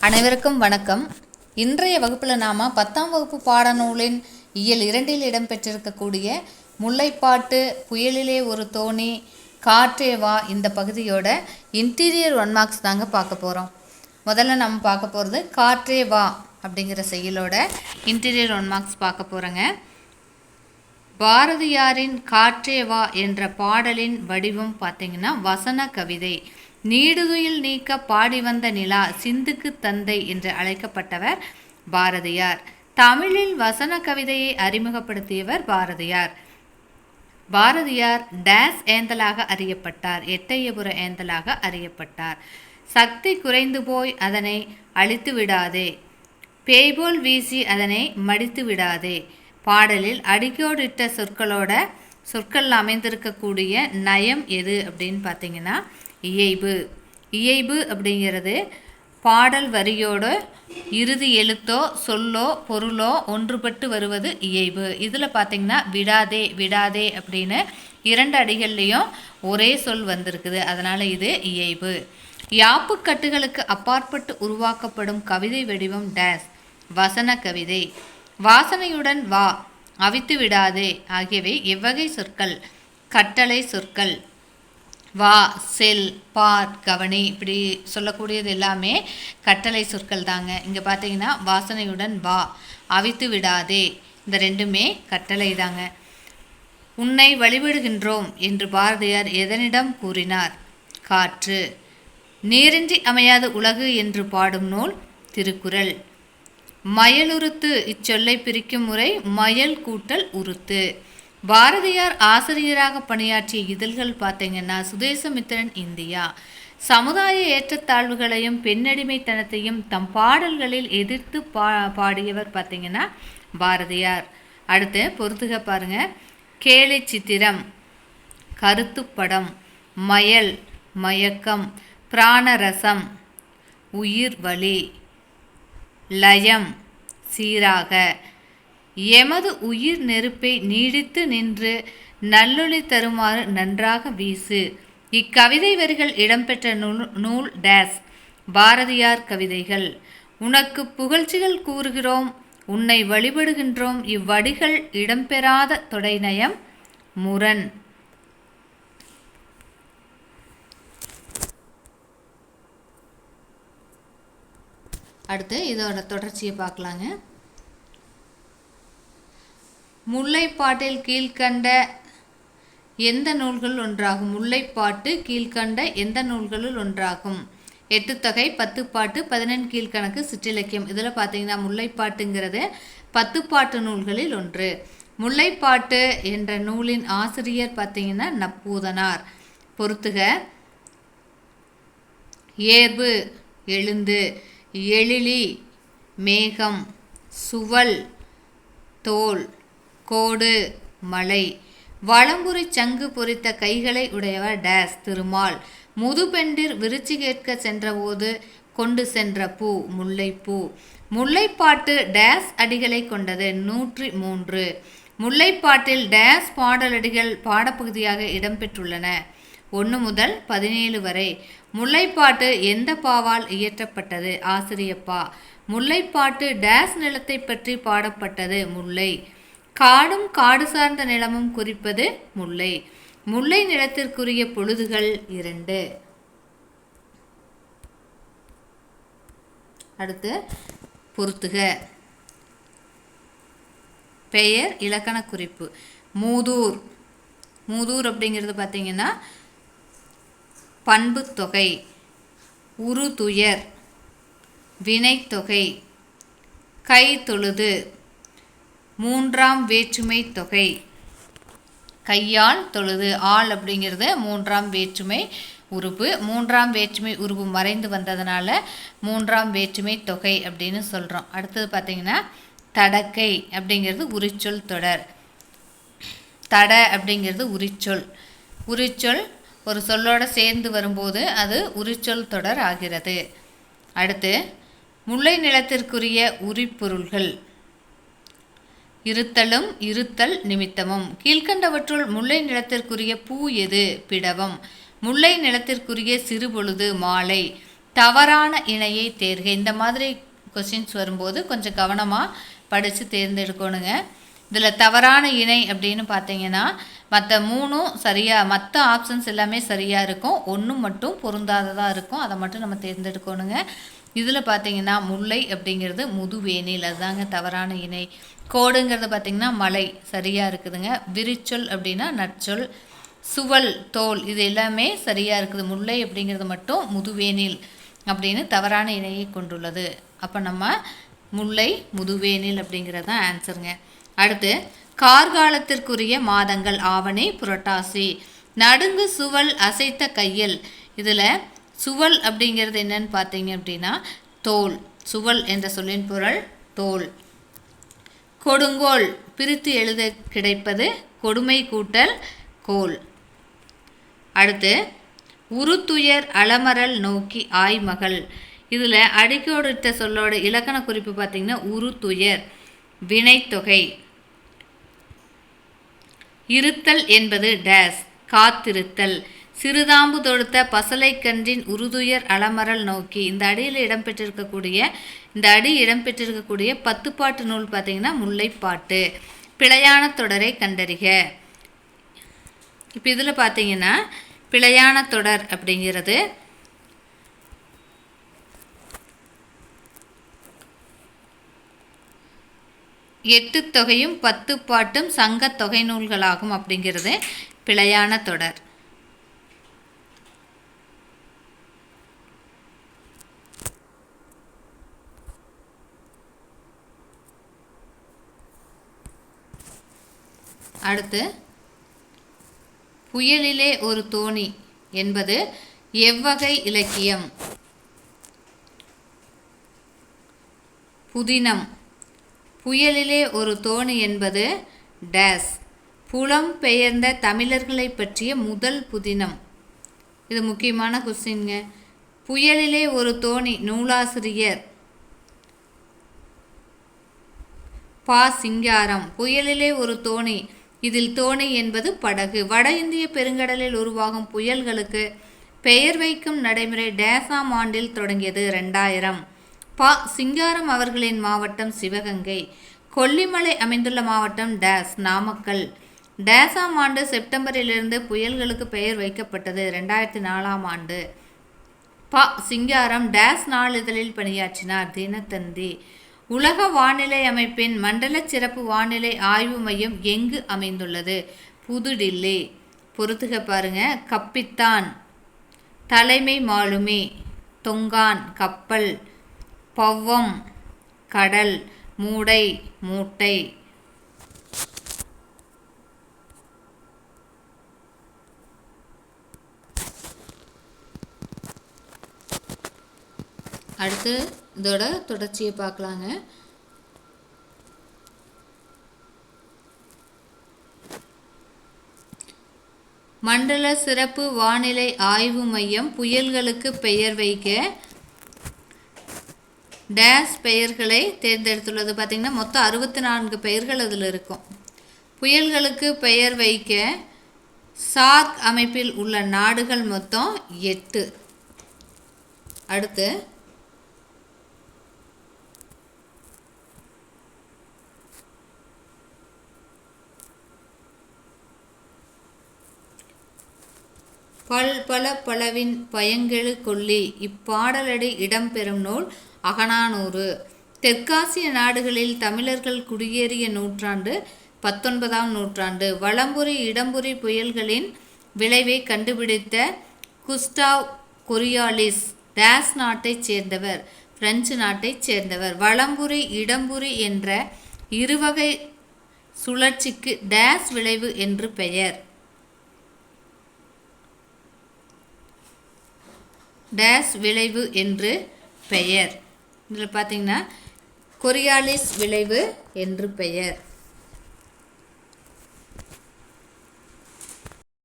அனைவருக்கும் வணக்கம். இன்றைய வகுப்பில் நாம் பத்தாம் வகுப்பு பாடநூலின் இயல் இரண்டில் இடம்பெற்றிருக்கக்கூடிய முல்லைப்பாட்டு புயலிலே ஒரு தோணி காற்றே வா இந்த பகுதியோட இன்டீரியர் ஒன் மார்க்ஸ் தாங்க பார்க்க போகிறோம் முதல்ல நம்ம பார்க்க போகிறது காற்றே வா அப்படிங்கிற செயலோட இன்டீரியர் ஒன் மார்க்ஸ் பார்க்க போகிறோங்க பாரதியாரின் காற்றே வா என்ற பாடலின் வடிவம் பார்த்தீங்கன்னா வசன கவிதை. நீடுதுயில் நீக்க பாடி வந்த நிலா சிந்துக்கு தந்தை என்று அழைக்கப்பட்டவர் பாரதியார். தமிழில் வசன கவிதையை அறிமுகப்படுத்தியவர் பாரதியார். பாரதியார் டேஸ் ஏந்தலாக அறியப்பட்டார் எட்டயபுர ஏந்தலாக அறியப்பட்டார். சக்தி குறைந்து போய் அதனை அழித்து விடாதே. பேய்போல் வீசி அதனை மடித்து விடாதே. பாடலில் அடிக்கோடிட்ட சொற்களோட சொற்கள் அமைந்திருக்கக்கூடிய நயம் எது அப்படின்னு பார்த்தீங்கன்னா இயைபு. இயைபு அப்படிங்கிறது பாடல் வரியோட இறுதி எழுத்தோ சொல்லோ பொருளோ ஒன்றுபட்டு வருவது இயைபு. இதில் பார்த்திங்கன்னா விடாதே விடாதே அப்படின்னு இரண்டு அடிகள்லேயும் ஒரே சொல் வந்திருக்குது. அதனால் இது இயைபு. யாப்புக்கட்டுகளுக்கு அப்பாற்பட்டு உருவாக்கப்படும் கவிதை வடிவம் டேஸ் வசன கவிதை. வாசனையுடன் வா அவித்து விடாதே ஆகியவை எவ்வகை சொற்கள் கட்டளை சொற்கள். வா செல் பார் கவனி இப்படி சொல்லக்கூடியது எல்லாமே கட்டளை சொற்கள் தாங்க. இங்கே பார்த்தீங்கன்னா வாசனையுடன் வா அவித்து விடாதே. இந்த ரெண்டுமே கட்டளை தாங்க. உன்னை வழிபடுகின்றோம் என்று பாரதியார் எதனிடம் கூறினார்? காற்று. நீரின்றி அமையாத உலகு என்று பாடும் நூல் திருக்குறள். மயலுறுத்து இச்சொல்லை பிரிக்கும் முறை மயல் கூட்டல் உருத்து பாரதியார் ஆசிரியராக பணியாற்றிய இதழ்கள் பார்த்தீங்கன்னா சுதேசமித்திரன் இந்தியா. சமுதாய ஏற்றத்தாழ்வுகளையும் பெண்ணடிமைத்தனத்தையும் தம் பாடல்களில் எதிர்த்து பா பாடியவர் பார்த்தீங்கன்னா பாரதியார். அடுத்து பொறுத்துக பாருங்க. கேலி சித்திரம் கருத்துப்படம் மயல் மயக்கம் பிராணரசம் உயிர் வலி லயம் சீராக. எமது உயிர் நெருப்பை நீடித்து நின்று நல்லொளி தருமாறு நன்றாக வீசு. இக்கவிதை வரிகள் இடம்பெற்ற நூல் நூல் டேஸ் பாரதியார் கவிதைகள். உனக்கு புகழ்ச்சிகள் கூறுகிறோம் உன்னை வழிபடுகின்றோம். இவ்வடிகள் இடம்பெறாத தொடைநயம் முரண். அடுத்து இதோட தொடர்ச்சியை பார்க்கலாங்க. முல்லைப்பாட்டில் கீழ்கண்ட எந்த நூல்கள் ஒன்றாகும்? முல்லைப்பாட்டு கீழ்கண்ட எந்த நூல்களுள் ஒன்றாகும்? எட்டு தொகை பத்து பாட்டு பதினெண் கீழ்கணக்கு சிற்றிலக்கியம். இதில் பார்த்தீங்கன்னா முல்லைப்பாட்டுங்கிறது பத்து பாட்டு நூல்களில் ஒன்று. முல்லைப்பாட்டு என்ற நூலின் ஆசிரியர் பார்த்தீங்கன்னா நப்பூதனார். பொறுத்துக. ஏர்பு எழுந்து எழிலி மேகம் சுவல் தோல் கோடு மலை. வளம்புரி சங்கு பொறித்த கைகளை உடையவர் டேஸ் திருமால். முதுபெண்டிர் விருச்சி கேட்க சென்றபோது கொண்டு சென்ற பூ முல்லைப்பூ. முல்லைப்பாட்டு டேஸ் அடிகளை கொண்டது நூற்றி மூன்று. முல்லைப்பாட்டில் டேஸ் பாடலடிகள் பாடப்பகுதியாக இடம்பெற்றுள்ளன ஒன்று முதல் பதினேழு வரை. முல்லைப்பாட்டு எந்த பாவால் இயற்றப்பட்டது? ஆசிரியப்பா. முல்லைப்பாட்டு டேஸ் நிலத்தை பற்றி பாடப்பட்டது முல்லை. காடும் காடு சார்ந்த நிலமும் குறிப்பது முல்லை. முல்லை நிலத்திற்குரிய பொழுதுகள் இரண்டு. அடுத்து பொருத்துக பெயர் இலக்கண குறிப்பு. மூதூர். மூதூர் அப்படிங்கிறது பார்த்தீங்கன்னா பண்பு தொகை உருதுயர் வினைத்தொகை கை தொழுது மூன்றாம் வேற்றுமை தொகை. கையால் தொழுது ஆள் அப்படிங்கிறது மூன்றாம் வேற்றுமை உறுப்பு. மூன்றாம் வேற்றுமை உருவு மறைந்து வந்ததுனால மூன்றாம் வேற்றுமை தொகை அப்படின்னு சொல்கிறோம் அடுத்தது பார்த்திங்கன்னா தடக்கை அப்படிங்கிறது உரிச்சொல் தொடர். தட அப்படிங்கிறது உரிச்சொல். உரிச்சொல் ஒரு சொல்லோடு சேர்ந்து வரும்போது அது உரிச்சொல் தொடர் ஆகிறது. அடுத்து முல்லை நிலத்திற்குரிய உரிப்பொருள்கள். இருத்தலும் இருத்தல் நிமித்தமும். கீழ்கண்டவற்றுள் முல்லை நிலத்திற்குரிய பூ எது? பிடவம். முல்லை நிலத்திற்குரிய சிறுபொழுது மாலை. தவறான இணையை தேர்க. இந்த மாதிரி கொஸ்டின்ஸ் வரும்போது கொஞ்சம் கவனமாக படித்து தேர்ந்தெடுக்கணுங்க இதில் தவறான இணை அப்படின்னு பார்த்தீங்கன்னா மற்ற மூணும் சரியாக மற்ற ஆப்ஷன்ஸ் எல்லாமே சரியாக இருக்கும். ஒன்று மட்டும் பொருந்தாததாக இருக்கும். அதை மட்டும் நம்ம தேர்ந்தெடுக்கணுங்க. இதில் பார்த்தீங்கன்னா முல்லை அப்படிங்கிறது முதுவேனில் அதுதாங்க தவறான இணை. கோடுங்கிறது பார்த்தீங்கன்னா மலை சரியாக இருக்குதுங்க. விரிச்சொல் அப்படின்னா நற்சொல். சுவல் தோல் இது எல்லாமே சரியாக இருக்குது. முல்லை அப்படிங்கிறது மட்டும் முதுவேனில் அப்படின்னு தவறான இணையை கொண்டுள்ளது. அப்போ நம்ம முல்லை முதுவேனில் அப்படிங்கிறது தான் ஆன்சருங்க. அடுத்து கார்காலத்திற்குரிய மாதங்கள் ஆவணி புரட்டாசி. நடுங்கு சுவல் அசைத்த கையில் இதில் சுவல் அப்படிங்கிறது என்னன்னு பார்த்தீங்க அப்படின்னா தோல். சுவல் என்ற சொல்லின் பொருள் தோல். கொடுங்கோல். பிரித்து எழுத கிடைப்பது கொடுமை கூட்டல் கோல். அடுத்து உருத்துயர் அலமரல் நோக்கி ஆய்மகள். இதில் அடிக்கோடிட்ட சொல்லோட இலக்கண குறிப்பு பார்த்திங்கன்னா உருத்துயர் வினைத்தொகை. இருத்தல் என்பது டேஸ் காத்திருத்தல். சிறுதாம்பு தொடுத்த பசலைக்கன்றின் உருதுயர் அலமரல் நோக்கி இந்த அடியில் இடம்பெற்றிருக்கக்கூடிய இந்த அடி இடம்பெற்றிருக்கக்கூடிய பத்துப்பாட்டு நூல் பார்த்திங்கன்னா முல்லைப்பாட்டு. பிழையான தொடரை கண்டறிக. இப்போ இதில் பார்த்தீங்கன்னா பிழையான தொடர் அப்படிங்கிறது எட்டு தொகையும் பத்து பாட்டும் சங்க தொகை நூல்களாகும் அப்படிங்கிறது பிழையான தொடர். அடுத்து புயலிலே ஒரு தோணி என்பது எவ்வகை இலக்கியம்? புதினம். புயலிலே ஒரு தோணி என்பது டேஸ். புலம் பெயர்ந்த தமிழர்களை பற்றிய முதல் புதினம். இது முக்கியமான கொஸ்டின்ங்க. புயலிலே ஒரு தோணி நூலாசிரியர் பா. சிங்காரம். புயலிலே ஒரு தோணி இதில் தோணி என்பது படகு. வட இந்திய பெருங்கடலில் உருவாகும் புயல்களுக்கு பெயர் வைக்கும் நடைமுறை டேசாம் ஆண்டில் தொடங்கியது ரெண்டாயிரம் பா. சிங்காரம் அவர்களின் மாவட்டம் சிவகங்கை. கொல்லிமலை அமைந்துள்ள மாவட்டம் டேஸ் நாமக்கல். டேசாம் ஆண்டு செப்டம்பரிலிருந்து புயல்களுக்கு பெயர் வைக்கப்பட்டது ரெண்டாயிரத்தி நாலாம் ஆண்டு. பா. சிங்காரம் டேஸ் நாளிதழில் பணியாற்றினார். தினத்தந்தி. உலக வானிலை அமைப்பின் மண்டல சிறப்பு வானிலை ஆய்வு மையம் எங்கு அமைந்துள்ளது? புதுடில்லி. பொறுத்துக பாருங்க. கப்பித்தான். தலைமை மாலுமி. தொங்கான். கப்பல். பவ்வம் கடல். மூடை. மூட்டை. அடுத்து இதோட தொடர்ச்சியை பார்க்கலாங்க. மண்டல சிறப்பு வானிலை ஆய்வு மையம் புயல்களுக்கு பெயர் வைக்க டேஸ் பெயர்களை தேர்ந்தெடுத்துள்ளது. பார்த்திங்கன்னா மொத்தம் அறுபத்தி நான்கு பெயர்கள் அதில் இருக்கும். புயல்களுக்கு பெயர் வைக்க சார்க் அமைப்பில் உள்ள நாடுகள் மொத்தம் எட்டு. அடுத்து பல் பல பலவின் பயங்கெழு கொல்லி இப்பாடலடி இடம்பெறும் நூல் அகனானூறு தெற்காசிய நாடுகளில் தமிழர்கள் குடியேறிய நூற்றாண்டு பத்தொன்பதாம் நூற்றாண்டு. வளம்புரி இடம்புரி புயல்களின் விளைவை கண்டுபிடித்த குஸ்டாவ் கொரியாலிஸ் டேஸ் நாட்டைச் சேர்ந்தவர் பிரெஞ்சு நாட்டைச் சேர்ந்தவர். வளம்புரி இடம்புரி என்ற இருவகை சுழற்சிக்கு டேஸ் விளைவு என்று பெயர். டேஸ் விளைவு என்று பெயர். இதில் பார்த்தீங்கன்னா கொரியாலிஸ் விளைவு என்று பெயர்.